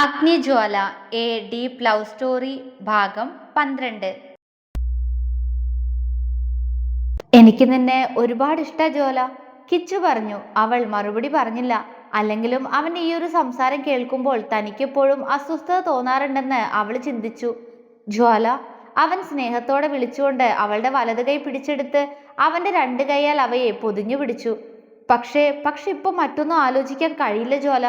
അഗ്നിജ്വാല a deep love story ഭാഗം പന്ത്രണ്ട്. എനിക്ക് നിന്നെ ഒരുപാട് ഇഷ്ട ജ്വാല. കിച്ചു പറഞ്ഞു അവൾ മറുപടി പറഞ്ഞില്ല. അല്ലെങ്കിലും അവൻ ഈ ഒരു സംസാരം കേൾക്കുമ്പോൾ തനിക്കെപ്പോഴും അസ്വസ്ഥത തോന്നാറുണ്ടെന്ന് അവൾ ചിന്തിച്ചു. ജ്വാല അവൻ സ്നേഹത്തോടെ വിളിച്ചുകൊണ്ട് അവളുടെ വലത് കൈ പിടിച്ചെടുത്ത് അവന്റെ രണ്ട് കൈയാൽ അവയെ പൊതിഞ്ഞു പിടിച്ചു. പക്ഷേ പക്ഷെ ഇപ്പൊ മറ്റൊന്നും ആലോചിക്കാൻ കഴിയില്ല ജ്വാല.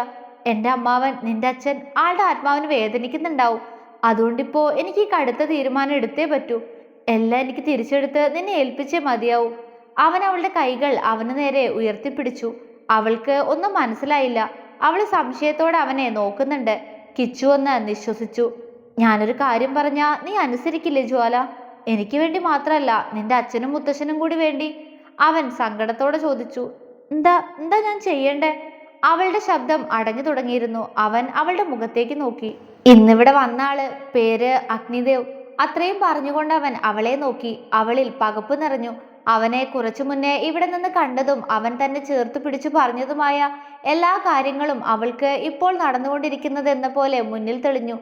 എന്റെ അമ്മാവൻ നിന്റെ അച്ഛൻ ആളുടെ ആത്മാവിന് വേദനിക്കുന്നുണ്ടാവും. അതുകൊണ്ടിപ്പോ എനിക്ക് ഈ കടുത്ത തീരുമാനം എടുത്തേ പറ്റൂ. എല്ലാം എനിക്ക് തിരിച്ചെടുത്ത് നിന്നെ ഏൽപ്പിച്ചേ മതിയാവൂ. അവൻ അവളുടെ കൈകൾ അവന് നേരെ ഉയർത്തിപ്പിടിച്ചു. അവൾക്ക് ഒന്നും മനസ്സിലായില്ല. അവൾ സംശയത്തോടെ അവനെ നോക്കുന്നുണ്ട്. കിച്ചു എന്ന് നിശ്വസിച്ചു. ഞാനൊരു കാര്യം പറഞ്ഞാ നീ അനുസരിക്കില്ലേ ജ്വാല? എനിക്ക് വേണ്ടി മാത്രമല്ല നിന്റെ അച്ഛനും മുത്തശ്ശനും കൂടി വേണ്ടി. അവൻ സങ്കടത്തോടെ ചോദിച്ചു. എന്താ എന്താ ഞാൻ ചെയ്യണ്ടേ? അവളുടെ ശബ്ദം അടഞ്ഞു തുടങ്ങിയിരുന്നു. അവൻ അവളുടെ മുഖത്തേക്ക് നോക്കി. ഇന്നിവിടെ വന്ന ആൾ പേര് അഗ്നിദേവ്. അത്രയും പറഞ്ഞുകൊണ്ട് അവൻ അവളെ നോക്കി. അവളിൽ പകപ്പ് നിറഞ്ഞു. അവനെ കുറച്ചു മുന്നേ ഇവിടെ നിന്ന് കണ്ടതും അവൻ തന്നെ ചേർത്ത് പിടിച്ചു പറഞ്ഞതുമായ എല്ലാ കാര്യങ്ങളും അവൾക്ക് ഇപ്പോൾ നടന്നുകൊണ്ടിരിക്കുന്നത് എന്ന പോലെ മുന്നിൽ തെളിഞ്ഞു.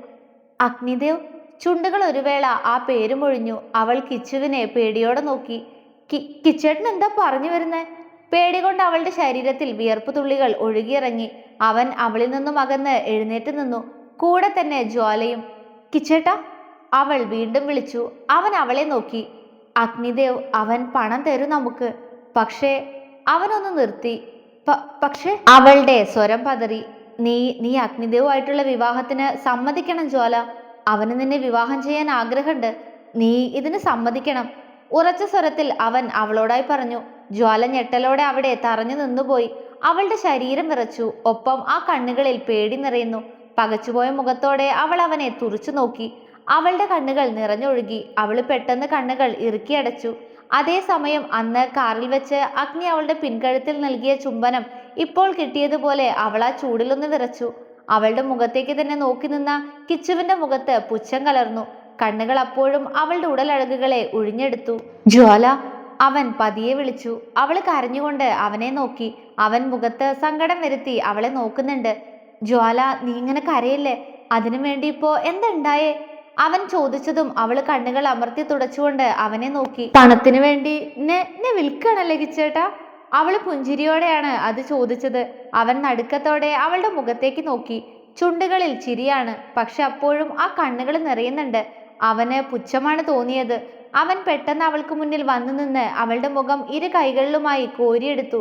അഗ്നിദേവ് ചുണ്ടുകൾ ഒരു വേള ആ പേര് ഒഴിഞ്ഞു. അവൾ കിച്ചുവിനെ പേടിയോടെ നോക്കി. കി കിച്ചേട്ടൻ എന്താ പറഞ്ഞു വരുന്നേ? പേടി കൊണ്ട് അവളുടെ ശരീരത്തിൽ വിയർപ്പ് തുള്ളികൾ ഒഴുകിയിറങ്ങി അവൻ അവളിൽ നിന്നും അകന്ന് എഴുന്നേറ്റ് നിന്നു. കൂടെ തന്നെ ജ്വാലയും. കിച്ചേട്ട അവൾ വീണ്ടും വിളിച്ചു. അവൻ അവളെ നോക്കി. അഗ്നിദേവ് അവൻ പണം തരും നമുക്ക്. പക്ഷേ അവനൊന്ന് നിർത്തി. "പ- പക്ഷേ. അവളുടെ സ്വരം പതറി. നീ നീ അഗ്നിദേവുമായിട്ടുള്ള വിവാഹത്തിന് സമ്മതിക്കണം ജ്വാല. അവന് നിന്നെ വിവാഹം ചെയ്യാൻ ആഗ്രഹമുണ്ട്. നീ ഇതിന് സമ്മതിക്കണം. ഉറച്ച സ്വരത്തിൽ അവൻ അവളോടായി പറഞ്ഞു. ജ്വാല ഞെട്ടലോടെ അവിടെ തറഞ്ഞു നിന്നുപോയി. അവളുടെ ശരീരം വിറച്ചു ഒപ്പം ആ കണ്ണുകളിൽ പേടി നിറയുന്നു. പകച്ചുപോയ മുഖത്തോടെ അവൾ അവനെ തുറച്ചു നോക്കി. അവളുടെ കണ്ണുകൾ നിറഞ്ഞൊഴുകി. അവൾ പെട്ടെന്ന് കണ്ണുകൾ ഇറുക്കിയടച്ചു. അതേസമയം അന്ന് കാറിൽ വെച്ച് അഗ്നി അവളുടെ പിൻകഴുത്തിൽ നൽകിയ ചുംബനം ഇപ്പോൾ കിട്ടിയതുപോലെ അവൾ ആ ചൂടിലൊന്ന് വിറച്ചു അവളുടെ മുഖത്തേക്ക് തന്നെ നോക്കി നിന്ന കിച്ചുവിന്റെ മുഖത്ത് പുച്ഛം കലർന്നു. കണ്ണുകൾ അപ്പോഴും അവളുടെ ഉടലഴകുകളെ ഉഴിഞ്ഞെടുത്തു. ജ്വാല അവൻ പതിയെ വിളിച്ചു. അവൾ കരഞ്ഞുകൊണ്ട് അവനെ നോക്കി. അവൻ മുഖത്ത് സങ്കടം വരുത്തി അവളെ നോക്കുന്നുണ്ട്. ജ്വാല നീ ഇങ്ങനെ കരയല്ലേ? അതിനു വേണ്ടി ഇപ്പോ എന്തുണ്ടായേ അവൻ ചോദിച്ചതും അവൾ കണ്ണുകൾ അമർത്തി തുടച്ചുകൊണ്ട് അവനെ നോക്കി. പണത്തിനു വേണ്ടി നെ വിൽക്കണല്ലേ കിച്ചേട്ടാ അവൾ പുഞ്ചിരിയോടെയാണ് അത് ചോദിച്ചത്. അവൻ നടുക്കത്തോടെ അവളുടെ മുഖത്തേക്ക് നോക്കി. ചുണ്ടുകളിൽ ചിരിയാണ്. പക്ഷെ അപ്പോഴും ആ കണ്ണുകൾ നിറയുന്നുണ്ട്. അവന് പുച്ഛമാണ് തോന്നിയത്. അവൻ പെട്ടെന്ന് അവൾക്ക് മുന്നിൽ വന്നു നിന്ന് അവളുടെ മുഖം ഇരു കൈകളിലുമായി കോരിയെടുത്തു.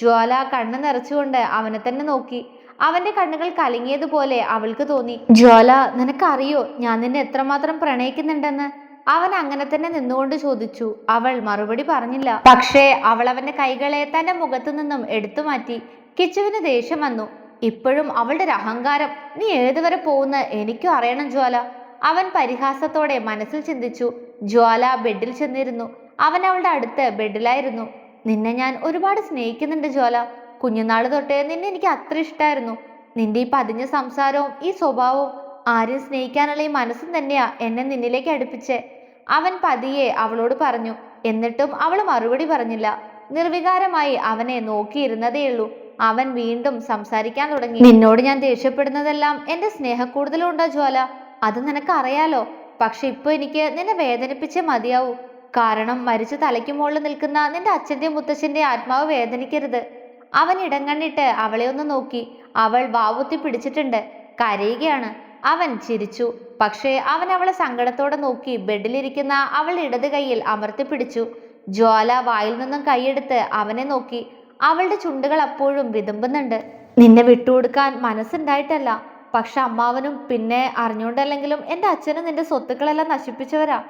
ജ്വാല കണ്ണ് നിറച്ചുകൊണ്ട് അവനെ തന്നെ നോക്കി. അവന്റെ കണ്ണുകൾ കലങ്ങിയതുപോലെ അവൾക്ക് തോന്നി. ജ്വാല നിനക്കറിയോ ഞാൻ നിന്നെ എത്രമാത്രം പ്രണയിക്കുന്നുണ്ടെന്ന്? അവൻ അങ്ങനെ തന്നെ നിന്നുകൊണ്ട് ചോദിച്ചു. അവൾ മറുപടി പറഞ്ഞില്ല. പക്ഷേ അവൾ അവന്റെ കൈകളെ തന്റെ മുഖത്തു നിന്നും എടുത്തു മാറ്റി. കിച്ചുവിന് ദേഷ്യം വന്നു. ഇപ്പോഴും അവളുടെ ഒരു അഹങ്കാരം. നീ ഏതുവരെ പോകുന്ന എനിക്കും അറിയണം ജ്വാല. അവൻ പരിഹാസത്തോടെ മനസ്സിൽ ചിന്തിച്ചു. ജ്വാല ബെഡിൽ ചെന്നിരുന്നു. അവൻ അവളുടെ അടുത്ത് ബെഡിലായിരുന്നു. നിന്നെ ഞാൻ ഒരുപാട് സ്നേഹിക്കുന്നുണ്ട് ജ്വാല. കുഞ്ഞുനാൾ തൊട്ടേ നിന്നെ എനിക്ക് അത്ര ഇഷ്ടമായിരുന്നു നിന്റെ ഈ പതിഞ്ഞ സംസാരവും ഈ സ്വഭാവവും ആരും സ്നേഹിക്കാനുള്ള ഈ മനസ്സും തന്നെയാ എന്നെ നിന്നിലേക്ക് അടുപ്പിച്ചേ. അവൻ പതിയെ അവളോട് പറഞ്ഞു. എന്നിട്ടും അവൾ മറുപടി പറഞ്ഞില്ല. നിർവികാരമായി അവനെ നോക്കിയിരുന്നതേയുള്ളൂ അവൻ വീണ്ടും സംസാരിക്കാൻ തുടങ്ങി. നിന്നോട് ഞാൻ ദേഷ്യപ്പെടുന്നതെല്ലാം എന്റെ സ്നേഹക്കൂടുതലുണ്ടോ ജ്വാല? അത് നിനക്ക് അറിയാലോ? പക്ഷെ ഇപ്പൊ എനിക്ക് നിന്നെ വേദനിപ്പിച്ച മതിയാവൂ. കാരണം മരിച്ച തലയ്ക്ക് മുകളിൽ നിൽക്കുന്ന നിന്റെ അച്ഛന്റെ മുത്തച്ഛന്റെ ആത്മാവ് വേദനിക്കരുത്. അവൻ ഇടം കണ്ടിട്ട് അവളെ ഒന്ന് നോക്കി. അവൾ വാവുത്തി പിടിച്ചിട്ടുണ്ട്. കരയുകയാണ്. അവൻ ചിരിച്ചു. പക്ഷേ അവൻ അവളെ സങ്കടത്തോടെ നോക്കി. ബെഡിലിരിക്കുന്ന അവളുടെ ഇടത് കൈയിൽ അമർത്തി പിടിച്ചു. ജ്വാല വായിൽ നിന്നും കൈയെടുത്ത് അവനെ നോക്കി. അവളുടെ ചുണ്ടുകൾ അപ്പോഴും വിതുമ്പുന്നുണ്ട്. നിന്നെ വിട്ടുകൊടുക്കാൻ മനസ്സുണ്ടായിട്ടല്ല. പക്ഷെ അമ്മാവനും പിന്നെ അറിഞ്ഞുകൊണ്ടല്ലെങ്കിലും എന്റെ അച്ഛനും നിന്റെ സ്വത്തുക്കളെല്ലാം നശിപ്പിച്ചവരാ.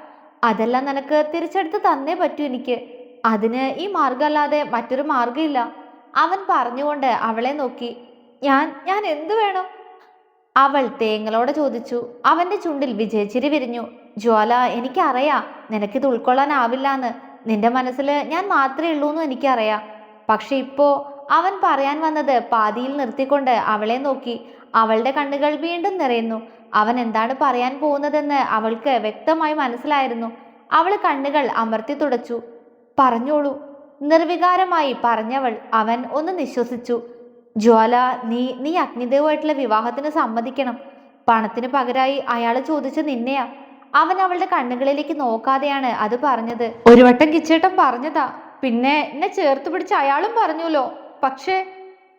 അതെല്ലാം നിനക്ക് തിരിച്ചെടുത്ത് തന്നേ പറ്റൂ എനിക്ക്. അതിന് ഈ മാർഗമല്ലാതെ മറ്റൊരു മാർഗമില്ല അവൻ പറഞ്ഞുകൊണ്ട് അവളെ നോക്കി. ഞാൻ ഞാൻ എന്തു വേണം? അവൾ തേങ്ങളോടെ ചോദിച്ചു. അവന്റെ ചുണ്ടിൽ വിജയച്ചിരി വിരിഞ്ഞു. ജ്വാല എനിക്കറിയാം നിനക്കിത് ഉൾക്കൊള്ളാനാവില്ല എന്ന് നിന്റെ മനസ്സിൽ ഞാൻ മാത്രമേ ഉള്ളൂ എന്നും എനിക്കറിയാം. പക്ഷെ ഇപ്പോ അവൻ പറയാൻ വന്നത് പാതിയിൽ നിർത്തിക്കൊണ്ട് അവളെ നോക്കി. അവളുടെ കണ്ണുകൾ വീണ്ടും നിറയുന്നു. അവൻ എന്താണ് പറയാൻ പോകുന്നതെന്ന് അവൾക്ക് വ്യക്തമായി മനസ്സിലായിരുന്നു. അവൾ കണ്ണുകൾ അമർത്തി തുടച്ചു. പറഞ്ഞോളൂ. നിർവികാരമായി പറഞ്ഞവൾ അവൻ ഒന്ന് നിശ്വസിച്ചു. ജ്വാല നീ നീ അഗ്നിദേവുമായിട്ടുള്ള വിവാഹത്തിന് സമ്മതിക്കണം. പണത്തിന് പകരമായി അയാൾ ചോദിച്ച നിന്നെയാ. അവൻ അവളുടെ കണ്ണുകളിലേക്ക് നോക്കാതെയാണ് അത് പറഞ്ഞത്. ഒരു വട്ടം കിച്ചേട്ടൻ പറഞ്ഞതാ. പിന്നെ എന്നെ ചേർത്ത് പിടിച്ച് അയാളും പറഞ്ഞുല്ലോ. പക്ഷേ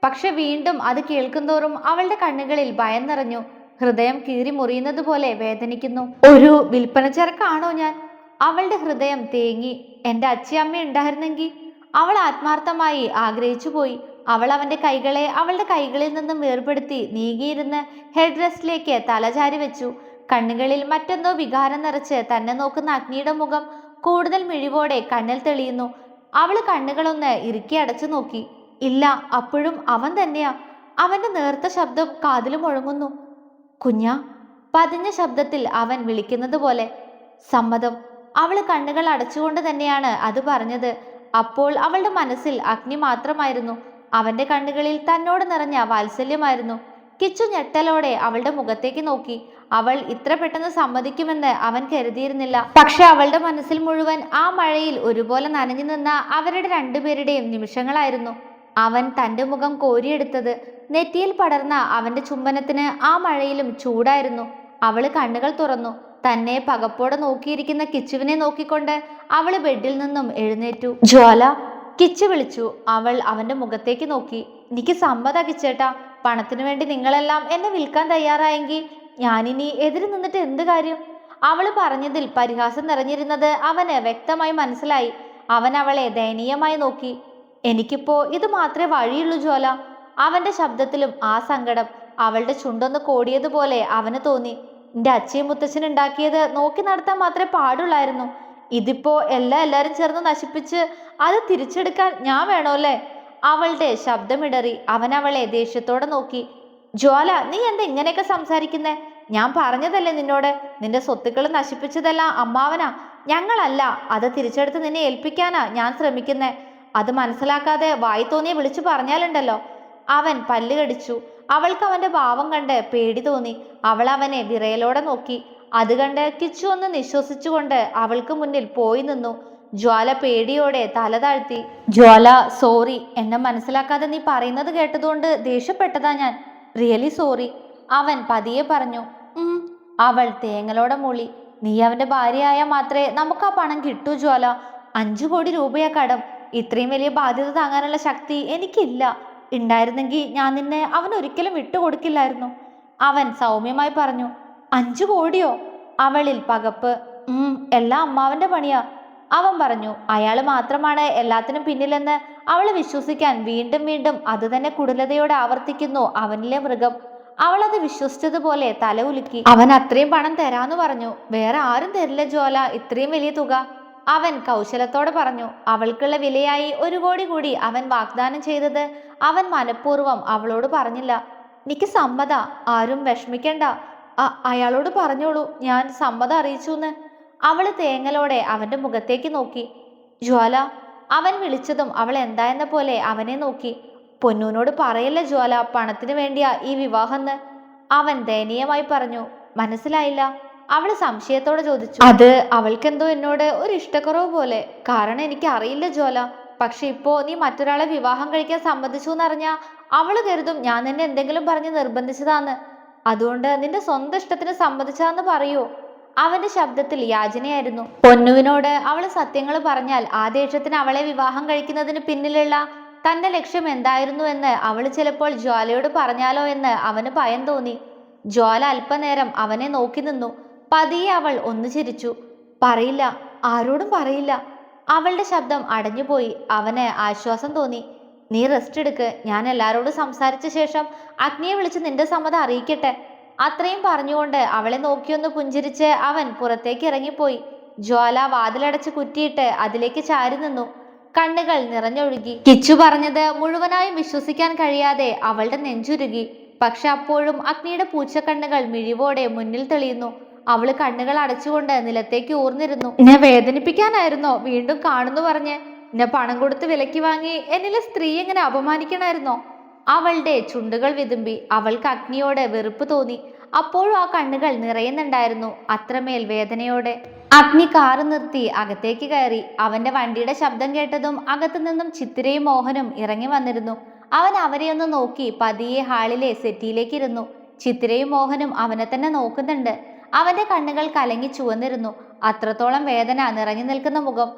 പക്ഷെ വീണ്ടും അത് കേൾക്കുന്തോറും അവളുടെ കണ്ണുകളിൽ ഭയം നിറഞ്ഞു. ഹൃദയം കീറി മുറിയുന്നത് പോലെ വേദനിക്കുന്നു. ഒരു വിൽപ്പനച്ചരക്കാണോ ഞാൻ? അവളുടെ ഹൃദയം തേങ്ങി. എന്റെ അച്ഛയമ്മ ഉണ്ടായിരുന്നെങ്കിൽ അവൾ ആത്മാർത്ഥമായി ആഗ്രഹിച്ചു പോയി. അവൾ അവന്റെ കൈകളെ അവളുടെ കൈകളിൽ നിന്നും വേർപെടുത്തി നീങ്ങിയിരുന്ന് ഹെഡ് റെസ്റ്റിലേക്ക് തലചാരി വെച്ചു. കണ്ണുകളിൽ മറ്റെന്തോ വികാരം നിറച്ച് തന്നെ നോക്കുന്ന അഗ്നിയുടെ മുഖം കൂടുതൽ മിഴിവോടെ കണ്ണിൽ തെളിയുന്നു. അവൾ കണ്ണുകളൊന്ന് ഇറുക്കി അടച്ചു നോക്കി. ഇല്ല അപ്പോഴും അവൻ തന്നെയാ. അവന്റെ നേർത്ത ശബ്ദം കാതിൽ മുഴങ്ങുന്നു കുഞ്ഞ പതിഞ്ഞ ശബ്ദത്തിൽ അവൻ വിളിക്കുന്നത് പോലെ. സമ്മതം. അവൾ കണ്ണുകൾ അടച്ചുകൊണ്ട് തന്നെയാണ് അത് പറഞ്ഞത്. അപ്പോൾ അവളുടെ മനസ്സിൽ അഗ്നി മാത്രമായിരുന്നു. അവന്റെ കണ്ണുകളിൽ തന്നോട് നിറഞ്ഞ വാത്സല്യമായിരുന്നു. കിച്ചു ഞെട്ടലോടെ അവളുടെ മുഖത്തേക്ക് നോക്കി. അവൾ ഇത്ര പെട്ടെന്ന് സമ്മതിക്കുമെന്ന് അവൻ കരുതിയിരുന്നില്ല. പക്ഷെ അവളുടെ മനസ്സിൽ മുഴുവൻ ആ മഴയിൽ ഒരുപോലെ നനഞ്ഞു നിന്ന അവരുടെ രണ്ടുപേരുടെയും നിമിഷങ്ങളായിരുന്നു. അവൻ തന്റെ മുഖം കോരിയെടുത്തത് നെറ്റിയിൽ പടർന്ന അവന്റെ ചുംബനത്തിന് ആ മഴയിലും ചൂടായിരുന്നു. അവൾ കണ്ണുകൾ തുറന്നു. തന്നെ പകപ്പോടെ നോക്കിയിരിക്കുന്ന കിച്ചുവിനെ നോക്കിക്കൊണ്ട് അവൾ ബെഡിൽ നിന്നും എഴുന്നേറ്റു. ജ്വാല കിച്ചു വിളിച്ചു. അവൾ അവന്റെ മുഖത്തേക്ക് നോക്കി. എനിക്ക് സമ്മത കിച്ചേട്ടാ. പണത്തിനു വേണ്ടി നിങ്ങളെല്ലാം എന്നെ വിൽക്കാൻ തയ്യാറായെങ്കിൽ ഞാനിനി എതിര് നിന്നിട്ട് എന്ത് കാര്യം? അവൾ പറഞ്ഞതിൽ പരിഹാസം നിറഞ്ഞിരുന്നത് അവന് വ്യക്തമായി മനസ്സിലായി. അവൻ അവളെ ദയനീയമായി നോക്കി. എനിക്കിപ്പോ ഇത് മാത്രമേ വഴിയുള്ളൂ ജോല അവന്റെ ശബ്ദത്തിലും ആ സങ്കടം അവളുടെ ചുണ്ടൊന്ന് കോടിയതുപോലെ അവന് തോന്നി. എന്റെ അച്ഛയും മുത്തച്ഛനും ഉണ്ടാക്കിയത് നോക്കി നടത്താൻ മാത്രമേ പാടുള്ളായിരുന്നു. ഇതിപ്പോ എല്ലാ എല്ലാരും ചേർന്ന് നശിപ്പിച്ച് അത് തിരിച്ചെടുക്കാൻ ഞാൻ വേണോ അല്ലേ അവളുടെ ശബ്ദമിടറി അവൻ അവളെ ദേഷ്യത്തോടെ നോക്കി. ജ്വാല നീ എന്താ ഇങ്ങനെയൊക്കെ സംസാരിക്കുന്നേ? ഞാൻ പറഞ്ഞതല്ലേ നിന്നോട്? നിന്റെ സ്വത്തുക്കൾ നശിപ്പിച്ചതല്ല അമ്മാവനാ. ഞങ്ങളല്ല. അത് തിരിച്ചെടുത്ത് നിന്നെ ഏൽപ്പിക്കാനാ ഞാൻ ശ്രമിക്കുന്നേ. അത് മനസ്സിലാക്കാതെ വായി തോന്നിയെ വിളിച്ചു പറഞ്ഞാലുണ്ടല്ലോ. അവൻ പല്ല് കടിച്ചു അവൾക്ക് അവന്റെ ഭാവം കണ്ട് പേടി തോന്നി. അവൾ അവനെ വിറയലോടെ നോക്കി. അത് കണ്ട് കിച്ചു ഒന്ന് നിശ്വസിച്ചുകൊണ്ട് അവൾക്ക് മുന്നിൽ പോയി നിന്നു. ജ്വാല പേടിയോടെ തല താഴ്ത്തി. ജ്വാല സോറി എന്നെ മനസ്സിലാക്കാതെ നീ പറയുന്നത് കേട്ടതുകൊണ്ട് ദേഷ്യപ്പെട്ടതാ ഞാൻ. റിയലി സോറി അവൻ പതിയെ പറഞ്ഞു. അവൾ തേങ്ങലോടെ മൂളി. നീ അവന്റെ ഭാര്യയായാൽ മാത്രമേ നമുക്ക് ആ പണം കിട്ടൂ ജ്വാല. അഞ്ചു കോടി രൂപയാ കടം. ഇത്രയും വലിയ ബാധ്യത താങ്ങാനുള്ള ശക്തി എനിക്കില്ല. ഉണ്ടായിരുന്നെങ്കിൽ ഞാൻ നിന്നെ അവൻ ഒരിക്കലും വിട്ടുകൊടുക്കില്ലായിരുന്നു അവൻ സൗമ്യമായി പറഞ്ഞു അഞ്ചു കോടിയോ? അവളിൽ പകപ്പ് ഉം എല്ലാം അമ്മാവന്റെ പണിയാ. അവൻ പറഞ്ഞു അയാൾ മാത്രമാണ് എല്ലാത്തിനും പിന്നിലെന്ന് അവളെ വിശ്വസിക്കാൻ വീണ്ടും വീണ്ടും അത് തന്നെ കുടലതയോടെ ആവർത്തിക്കുന്നു അവനിലെ മൃഗം. അവൾ അത് വിശ്വസിച്ചതുപോലെ തല ഉലുക്കി. അവൻ അത്രയും പണം തരാന്ന് പറഞ്ഞു. വേറെ ആരും തരില്ല ജോല ഇത്രയും വലിയ തുക. അവൻ കൗശലത്തോടെ പറഞ്ഞു അവൾക്കുള്ള വിലയായി ഒരു കോടി കൂടി അവൻ വാഗ്ദാനം ചെയ്തത് അവൻ മനഃപൂർവം അവളോട് പറഞ്ഞില്ല. എനിക്ക് സമ്മത ആരും വിഷമിക്കണ്ട. അയാളോട് പറഞ്ഞോളൂ ഞാൻ സമ്മതം അറിയിച്ചു എന്ന് അവൾ തേങ്ങലോടെ അവന്റെ മുഖത്തേക്ക് നോക്കി. ജ്വാല അവൻ വിളിച്ചതും അവൾ എന്തായെന്ന പോലെ അവനെ നോക്കി. പൊന്നൂനോട് പറയല്ല ജ്വാല പണത്തിന് വേണ്ടിയാ ഈ വിവാഹം അവൻ ദയനീയമായി പറഞ്ഞു മനസ്സിലായില്ല. അവൾ സംശയത്തോടെ ചോദിച്ചു. അത് അവൾക്കെന്തോ എന്നോട് ഒരു ഇഷ്ടക്കുറവ് പോലെ. കാരണം എനിക്ക് അറിയില്ല ജോല പക്ഷെ ഇപ്പോ നീ മറ്റൊരാളെ വിവാഹം കഴിക്കാൻ സമ്മതിച്ചു എന്നറിഞ്ഞാ അവൾ കരുതും ഞാൻ നിന്നെ എന്തെങ്കിലും പറഞ്ഞ് നിർബന്ധിച്ചതാന്ന്. അതുകൊണ്ട് നിന്റെ സ്വന്തം ഇഷ്ടത്തിന് സമ്മതിച്ചതാന്ന് പറയൂ. അവന്റെ ശബ്ദത്തിൽ യാചനയായിരുന്നു. പൊന്നുവിനോട് അവൾ സത്യങ്ങൾ പറഞ്ഞാൽ ആ ദേഷ്യത്തിന് അവളെ വിവാഹം കഴിക്കുന്നതിന് പിന്നിലുള്ള തന്റെ ലക്ഷ്യം എന്തായിരുന്നു എന്ന് അവൾ ചിലപ്പോൾ ജ്വാലയോട് പറഞ്ഞാലോ എന്ന് അവന് ഭയം തോന്നി. ജ്വാല അല്പനേരം അവനെ നോക്കി നിന്നു. പതിയെ അവൾ ഒന്ന് ചിരിച്ചു. പറയില്ല ആരോടും പറയില്ല. അവളുടെ ശബ്ദം അടഞ്ഞുപോയി. അവന് ആശ്വാസം തോന്നി. നീ റെസ്റ്റ് എടുക്ക്. ഞാൻ എല്ലാരോടും സംസാരിച്ച ശേഷം അഗ്നിയെ വിളിച്ച് നിന്റെ സമ്മതം അറിയിക്കട്ടെ. അത്രയും പറഞ്ഞുകൊണ്ട് അവളെ നോക്കിയൊന്ന് പുഞ്ചിരിച്ച് അവൻ പുറത്തേക്ക് ഇറങ്ങിപ്പോയി. ജ്വാല വാതിലടച്ച് കുറ്റിയിട്ട് അതിലേക്ക് ചാരി നിന്നു. കണ്ണുകൾ നിറഞ്ഞൊഴുകി. കിച്ചു പറഞ്ഞത് മുഴുവനായും വിശ്വസിക്കാൻ കഴിയാതെ അവളുടെ നെഞ്ചുരുകി. പക്ഷെ അപ്പോഴും അഗ്നിയുടെ പൂച്ചക്കണ്ണുകൾ മിഴിവോടെ മുന്നിൽ തെളിയുന്നു. അവൾ കണ്ണുകൾ അടച്ചുകൊണ്ട് നിലത്തേക്ക് ഊർന്നിരുന്നു. എന്നെ വേദനിപ്പിക്കാനായിരുന്നോ? വീണ്ടും കാണുന്നു പറഞ്ഞ്. എന്നെ പണം കൊടുത്ത് വിലക്ക് വാങ്ങി എന്നിലെ സ്ത്രീ എങ്ങനെ അപമാനിക്കണമായിരുന്നോ അവളുടെ ചുണ്ടുകൾ വിതുമ്പി അവൾക്ക് അഗ്നിയോട് വെറുപ്പ് തോന്നി. അപ്പോഴും ആ കണ്ണുകൾ നിറയുന്നുണ്ടായിരുന്നു അത്രമേൽ വേദനയോടെ. അഗ്നി കാറ് നിർത്തി അകത്തേക്ക് കയറി. അവന്റെ വണ്ടിയുടെ ശബ്ദം കേട്ടതും അകത്തു നിന്നും ചിത്തിരയും മോഹനും ഇറങ്ങി വന്നിരുന്നു. അവൻ അവരെ ഒന്ന് നോക്കി പതിയെ ഹാളിലെ സെറ്റിയിലേക്ക് ഇരുന്നു. ചിത്തിരയും മോഹനും അവനെ തന്നെ നോക്കുന്നുണ്ട്. അവന്റെ കണ്ണുകൾ കലങ്ങി ചുവന്നിരുന്നു. അത്രത്തോളം വേദന നിറഞ്ഞു നിൽക്കുന്ന മുഖം.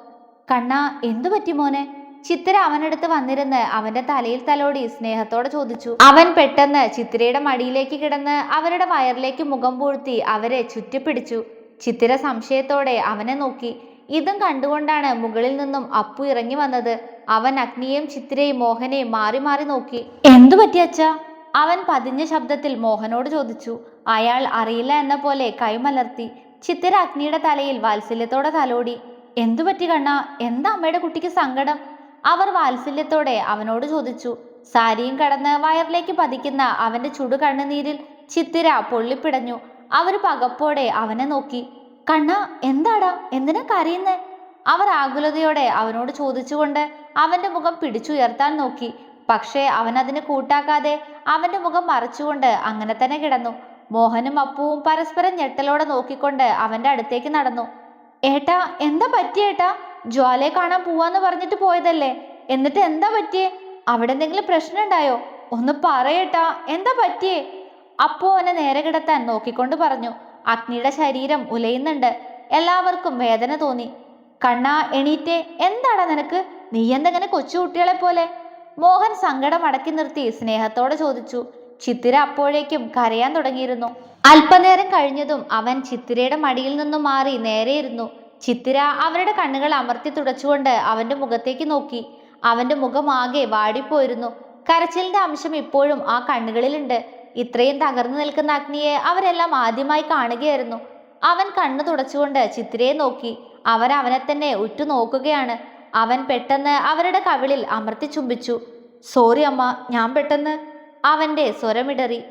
കണ്ണാ എന്തു പറ്റി മോനെ? ചിത്തിര അവനടുത്ത് വന്നിരുന്ന് അവന്റെ തലയിൽ തലോടി സ്നേഹത്തോടെ ചോദിച്ചു. അവൻ പെട്ടെന്ന് ചിത്രയുടെ മടിയിലേക്ക് കിടന്ന് അവരുടെ വയറിലേക്ക് മുഖം പൂഴ്ത്തി അവരെ ചുറ്റിപ്പിടിച്ചു. ചിത്ര സംശയത്തോടെ അവനെ നോക്കി. ഇതും കണ്ടുകൊണ്ടാണ് മുകളിൽ നിന്നും അപ്പു ഇറങ്ങി വന്നത്. അവൻ അഗ്നിയെയും ചിത്തിരയും മോഹനെയും മാറി മാറി നോക്കി. എന്തു പറ്റി അച്ഛാ? അവൻ പതിഞ്ഞ ശബ്ദത്തിൽ മോഹനോട് ചോദിച്ചു അയാൾ അറിയില്ല എന്ന പോലെ കൈമലർത്തി ചിത്തിര അഗ്നിയുടെ തലയിൽ വാത്സല്യത്തോടെ തലോടി എന്തു പറ്റി കണ്ണ? എന്താ അമ്മയുടെ കുട്ടിക്ക് സങ്കടം? അവർ വാത്സല്യത്തോടെ അവനോട് ചോദിച്ചു സാരിയും കടന്ന് വയറിലേക്ക് പതിക്കുന്ന അവന്റെ ചുടു കണ്ണുനീരിൽ ചിത്തിര പൊള്ളിപ്പിടഞ്ഞു. അവർ പകപ്പോടെ അവനെ നോക്കി കണ്ണ എന്താടാ? എന്തിനാ കരയുന്നേ? അവർ ആകുലതയോടെ അവനോട് ചോദിച്ചുകൊണ്ട് അവന്റെ മുഖം പിടിച്ചുയർത്താൻ നോക്കി പക്ഷേ അവൻ അതിന് കൂട്ടാക്കാതെ അവന്റെ മുഖം മറച്ചുകൊണ്ട് അങ്ങനെ തന്നെ കിടന്നു. മോഹനും അപ്പുവും പരസ്പരം ഞെട്ടലോടെ നോക്കിക്കൊണ്ട് അവന്റെ അടുത്തേക്ക് നടന്നു. ഏട്ടാ എന്താ പറ്റിയേട്ടാ ജ്വാലയെ കാണാൻ പോവാന്ന് പറഞ്ഞിട്ട് പോയതല്ലേ? എന്നിട്ട് എന്താ പറ്റിയേ? അവിടെ എന്തെങ്കിലും പ്രശ്നം ഉണ്ടായോ ഒന്ന് പറയട്ടാ എന്താ പറ്റിയേ? അപ്പു അവനെ നേരെ കിടത്താൻ നോക്കിക്കൊണ്ട് പറഞ്ഞു. അഗ്നിയുടെ ശരീരം ഉലയുന്നുണ്ട്. എല്ലാവർക്കും വേദന തോന്നി. കണ്ണാ എണീറ്റേ എന്താടാ നിനക്ക്? നീ എന്തെങ്ങനെ കൊച്ചുകുട്ടികളെ പോലെ മോഹൻ സങ്കടം അടക്കി നിർത്തി സ്നേഹത്തോടെ ചോദിച്ചു ചിത്തിര അപ്പോഴേക്കും കരയാൻ തുടങ്ങിയിരുന്നു. അല്പനേരം കഴിഞ്ഞതും അവൻ ചിത്തിരയുടെ മടിയിൽ നിന്നും മാറി നേരെയിരുന്നു. ചിത്തിര അവരുടെ കണ്ണുകൾ അമർത്തി തുടച്ചുകൊണ്ട് അവന്റെ മുഖത്തേക്ക് നോക്കി. അവന്റെ മുഖം ആകെ വാടിപ്പോയിരുന്നു. കരച്ചിലിന്റെ അംശം ഇപ്പോഴും ആ കണ്ണുകളിലുണ്ട്. ഇത്രയും തകർന്നു നിൽക്കുന്ന അഗ്നിയെ അവരെല്ലാം ആദ്യമായി കാണുകയായിരുന്നു. അവൻ കണ്ണു തുടച്ചുകൊണ്ട് ചിത്തിരയെ നോക്കി. അവരവനെ തന്നെ ഉറ്റു നോക്കുകയാണ് അവൻ പെട്ടെന്ന് അവരുടെ കവിളിൽ അമർത്തി ചുംബിച്ചു. സോറി അമ്മ ഞാൻ പെട്ടെന്ന്. അവന്റെ സ്വരമിടറി.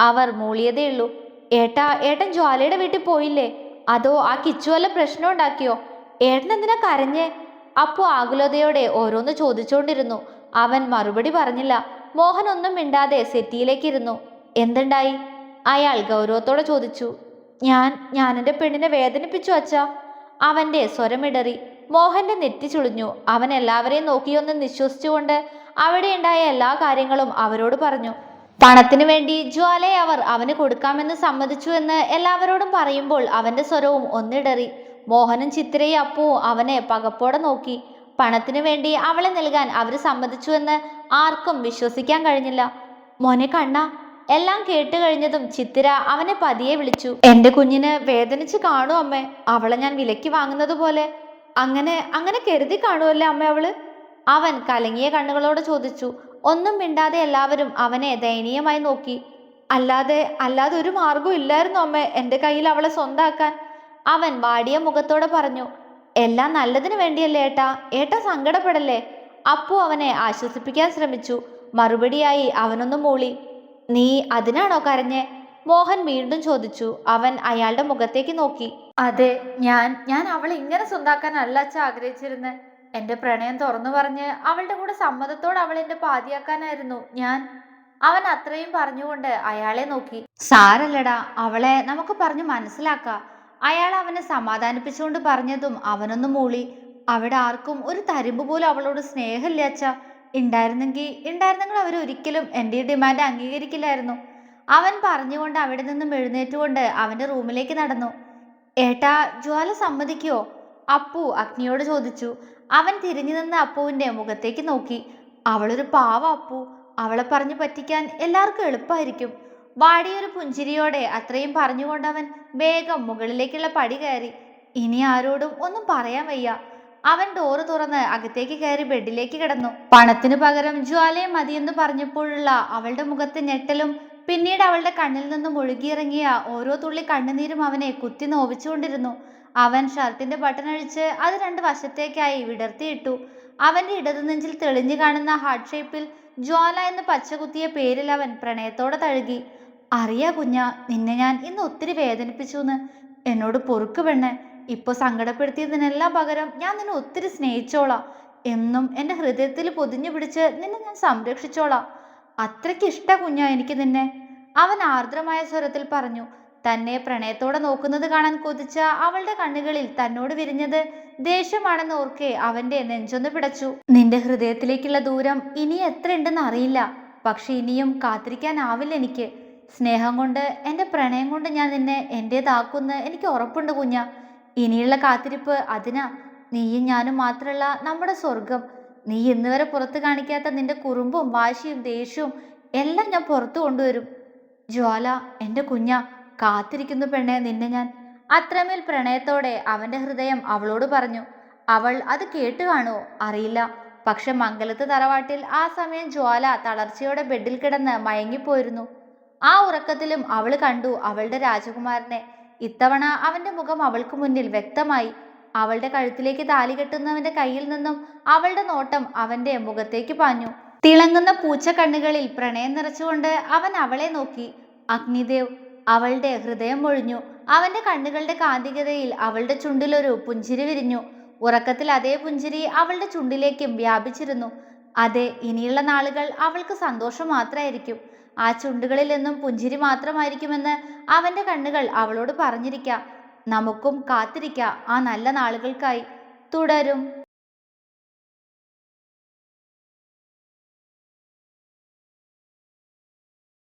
അവർ മൂളിയതേയുള്ളൂ ഏട്ടാ ഏട്ടൻ ജ്വാലയുടെ വീട്ടിൽ പോയില്ലേ? അതോ ആ കിച്ചു വല്ല പ്രശ്നം ഉണ്ടാക്കിയോ? ഏട്ടൻ എന്തിനാ കരഞ്ഞേ? അപ്പു ആകുലതയോടെ ഓരോന്ന് ചോദിച്ചുകൊണ്ടിരുന്നു അവൻ മറുപടി പറഞ്ഞില്ല. മോഹൻ ഒന്നും മിണ്ടാതെ സെറ്റിയിലേക്കിരുന്നു. എന്തുണ്ടായി? അയാൾ ഗൗരവത്തോടെ ചോദിച്ചു. ഞാൻ ഞാൻ എന്റെ പെണ്ണിനെ വേദനിപ്പിച്ചു അച്ഛാ. അവന്റെ സ്വരമിടറി. മോഹന്റെ നെറ്റി ചുളിഞ്ഞു. അവൻ എല്ലാവരെയും നോക്കിയൊന്ന് നിശ്വസിച്ചുകൊണ്ട് അവിടെയുണ്ടായ എല്ലാ കാര്യങ്ങളും അവരോട് പറഞ്ഞു. പണത്തിനു വേണ്ടി ജ്വാലയെ അവർ അവന് കൊടുക്കാമെന്ന് സമ്മതിച്ചു എന്ന് എല്ലാവരോടും പറയുമ്പോൾ അവന്റെ സ്വരവും ഒന്നിടറി. മോഹനും ചിത്രയും അപ്പുവും അവനെ പകപ്പോടെ നോക്കി. പണത്തിനു വേണ്ടി അവളെ നൽകാൻ അവർ സമ്മതിച്ചു എന്ന് ആർക്കും വിശ്വസിക്കാൻ കഴിഞ്ഞില്ല. മോനെ കണ്ണ എല്ലാം കേട്ട് കഴിഞ്ഞതും ചിത്തിര അവനെ പതിയെ വിളിച്ചു. എന്റെ കുഞ്ഞിന് വേദനിച്ച് കാണൂ അമ്മേ. അവളെ ഞാൻ വിലക്ക് വാങ്ങുന്നത് പോലെ അങ്ങനെ അങ്ങനെ കരുതി കാണുമല്ലേ അമ്മ അവൾ? അവൻ കലങ്ങിയ കണ്ണുകളോട് ചോദിച്ചു. ഒന്നും മിണ്ടാതെ എല്ലാവരും അവനെ ദയനീയമായി നോക്കി. അല്ലാതെ അല്ലാതെ ഒരു മാർഗവും ഇല്ലായിരുന്നു അമ്മ എന്റെ കയ്യിൽ അവളെ സ്വന്താക്കാൻ. അവൻ വാടിയ മുഖത്തോടെ പറഞ്ഞു എല്ലാം നല്ലതിനു വേണ്ടിയല്ലേ ഏട്ടാ? ഏട്ടാ സങ്കടപ്പെടല്ലേ? അപ്പു അവനെ ആശ്വസിപ്പിക്കാൻ ശ്രമിച്ചു. മറുപടിയായി അവനൊന്ന് മൂളി നീ അതിനാണോ കരഞ്ഞേ? മോഹൻ വീണ്ടും ചോദിച്ചു. അവൻ അയാളുടെ മുഖത്തേക്ക് നോക്കി. അതെ ഞാൻ ഞാൻ അവളെ ഇങ്ങനെ സ്വന്താക്കാനല്ല അച്ഛ ആഗ്രഹിച്ചിരുന്നത് എന്റെ പ്രണയം തുറന്നു പറഞ്ഞ് അവളുടെ കൂടെ സമ്മതത്തോടെ അവളെ എന്റെ പാതിയാക്കാനായിരുന്നു. ഞാൻ അവൻ അത്രയും പറഞ്ഞുകൊണ്ട് അയാളെ നോക്കി. സാരല്ലടാ അവളെ നമുക്ക് പറഞ്ഞു മനസ്സിലാക്കാം. അയാൾ അവനെ സമാധാനിപ്പിച്ചുകൊണ്ട് പറഞ്ഞതും അവനൊന്ന് മൂളി. അവിടെ ആർക്കും ഒരു തരിമ്പ് പോലും അവളോട് സ്നേഹമില്ല അച്ഛ. ഉണ്ടായിരുന്നെങ്കിൽ ഉണ്ടായിരുന്നെങ്കിൽ അവർ ഒരിക്കലും എന്റെ ഡിമാൻഡ് അംഗീകരിക്കില്ലായിരുന്നു. അവൻ പറഞ്ഞുകൊണ്ട് അവിടെ നിന്നും എഴുന്നേറ്റുകൊണ്ട് അവന്റെ റൂമിലേക്ക് നടന്നു. ഏട്ടാ ജ്വാല സമ്മതിക്കുവോ അപ്പു അഗ്നിയോട് ചോദിച്ചു. അവൻ തിരിഞ്ഞു നിന്ന അപ്പുവിന്റെ മുഖത്തേക്ക് നോക്കി. അവളൊരു പാവ അപ്പു. അവളെ പറഞ്ഞു പറ്റിക്കാൻ എല്ലാവർക്കും എളുപ്പമായിരിക്കും വാടിയൊരു പുഞ്ചിരിയോടെ അത്രയും പറഞ്ഞുകൊണ്ടവൻ വേഗം മുകളിലേക്കുള്ള പടി കയറി. ഇനി ആരോടും ഒന്നും പറയാൻ വയ്യ. അവൻ ഡോറ് തുറന്ന് അകത്തേക്ക് കയറി ബെഡിലേക്ക് കിടന്നു. പണത്തിനു പകരം ജ്വാലയെ മതിയെന്ന് പറഞ്ഞപ്പോഴുള്ള അവളുടെ മുഖത്തെ ഞെട്ടലും പിന്നീട് അവളുടെ കണ്ണിൽ നിന്നും ഒഴുകിയിറങ്ങിയ ഓരോ തുള്ളി കണ്ണുനീരും അവനെ കുത്തി നോവിച്ചുകൊണ്ടിരുന്നു. അവൻ ഷർട്ടിന്റെ ബട്ടൺ അഴിച്ച് അത് രണ്ട് വശത്തേക്കായി വിടർത്തിയിട്ടു. അവന്റെ ഇടതുനെഞ്ചിൽ തെളിഞ്ഞു കാണുന്ന ഹാർട്ട് ഷേപ്പിൽ ജ്വാല എന്ന് പച്ചകുത്തിയ പേരിൽ അവൻ പ്രണയത്തോടെ തഴുകി. അറിയാ കുഞ്ഞ നിന്നെ ഞാൻ ഇന്ന് ഒത്തിരി വേദനിപ്പിച്ചു എന്ന് എന്നോട് പൊറുക്ക് പെണ്ണെ. ഇപ്പൊ സങ്കടപ്പെടുത്തിയതിനെല്ലാം പകരം ഞാൻ നിന്നെ ഒത്തിരി സ്നേഹിച്ചോളാം. എന്നും എന്റെ ഹൃദയത്തിൽ പൊതിഞ്ഞു പിടിച്ച് നിന്നെ ഞാൻ സംരക്ഷിച്ചോളാം. അത്രയ്ക്ക് ഇഷ്ട കുഞ്ഞ എനിക്ക് നിന്നെ. അവൻ ആർദ്രമായ സ്വരത്തിൽ പറഞ്ഞു തന്നെ പ്രണയത്തോടെ നോക്കുന്നത് കാണാൻ കൊതിച്ച അവളുടെ കണ്ണുകളിൽ തന്നോട് വിരിഞ്ഞത് ദേഷ്യമാണെന്ന് ഓർക്കെ അവന്റെ നെഞ്ചൊന്ന് പിടച്ചു. നിന്റെ ഹൃദയത്തിലേക്കുള്ള ദൂരം ഇനി എത്ര ഉണ്ടെന്ന് അറിയില്ല. പക്ഷെ ഇനിയും കാത്തിരിക്കാനാവില്ല എനിക്ക്. സ്നേഹം കൊണ്ട് എന്റെ പ്രണയം കൊണ്ട് ഞാൻ നിന്നെ എന്റേതാക്കുമെന്ന് എനിക്ക് ഉറപ്പുണ്ട് കുഞ്ഞ. ഇനിയുള്ള കാത്തിരിപ്പ് അതിനാ. നീയും ഞാനും മാത്രമല്ല നമ്മുടെ സ്വർഗം നീ ഇന്ന് വരെ പുറത്ത് കാണിക്കാത്ത നിന്റെ കുറുമ്പും വാശിയും ദേഷ്യവും എല്ലാം ഞാൻ പുറത്തു കൊണ്ടുവരും. ജ്വാല എന്റെ കുഞ്ഞ കാത്തിരിക്കുന്നു പെണ്ണെ നിന്നെ ഞാൻ. അത്രമേൽ പ്രണയത്തോടെ അവന്റെ ഹൃദയം അവളോട് പറഞ്ഞു അവൾ അത് കേട്ട് കാണുമോ അറിയില്ല. പക്ഷെ മംഗലത്ത് തറവാട്ടിൽ ആ സമയം ജ്വാല തളർച്ചയോടെ ബെഡിൽ കിടന്ന് മയങ്ങിപ്പോയിരുന്നു. ആ ഉറക്കത്തിലും അവൾ കണ്ടു അവളുടെ രാജകുമാരനെ. ഇത്തവണ അവന്റെ മുഖം അവൾക്ക് മുന്നിൽ വ്യക്തമായി. അവളുടെ കഴുത്തിലേക്ക് താലി കെട്ടുന്നവന്റെ കയ്യിൽ നിന്നും അവളുടെ നോട്ടം അവന്റെ മുഖത്തേക്ക് പാഞ്ഞു. തിളങ്ങുന്ന പൂച്ച കണ്ണുകളിൽ പ്രണയം നിറച്ചുകൊണ്ട് അവൻ അവളെ നോക്കി. അഗ്നിദേവ് അവളുടെ ഹൃദയം മൊഴിഞ്ഞു അവന്റെ കണ്ണുകളുടെ കാന്തികതയിൽ അവളുടെ ചുണ്ടിലൊരു പുഞ്ചിരി വിരിഞ്ഞു. ഉറക്കത്തിൽ അതേ പുഞ്ചിരി അവളുടെ ചുണ്ടിലേക്കും വ്യാപിച്ചിരുന്നു. അതെ ഇനിയുള്ള നാളുകൾ അവൾക്ക് സന്തോഷം മാത്രമായിരിക്കും. ആ ചുണ്ടുകളിൽ നിന്നും പുഞ്ചിരി മാത്രമായിരിക്കുമെന്ന് അവന്റെ കണ്ണുകൾ അവളോട് പറഞ്ഞിരിക്കാം. നമുക്കും കാത്തിരിക്കാം. ആ നല്ല നാളുകൾക്കായി. തുടരും.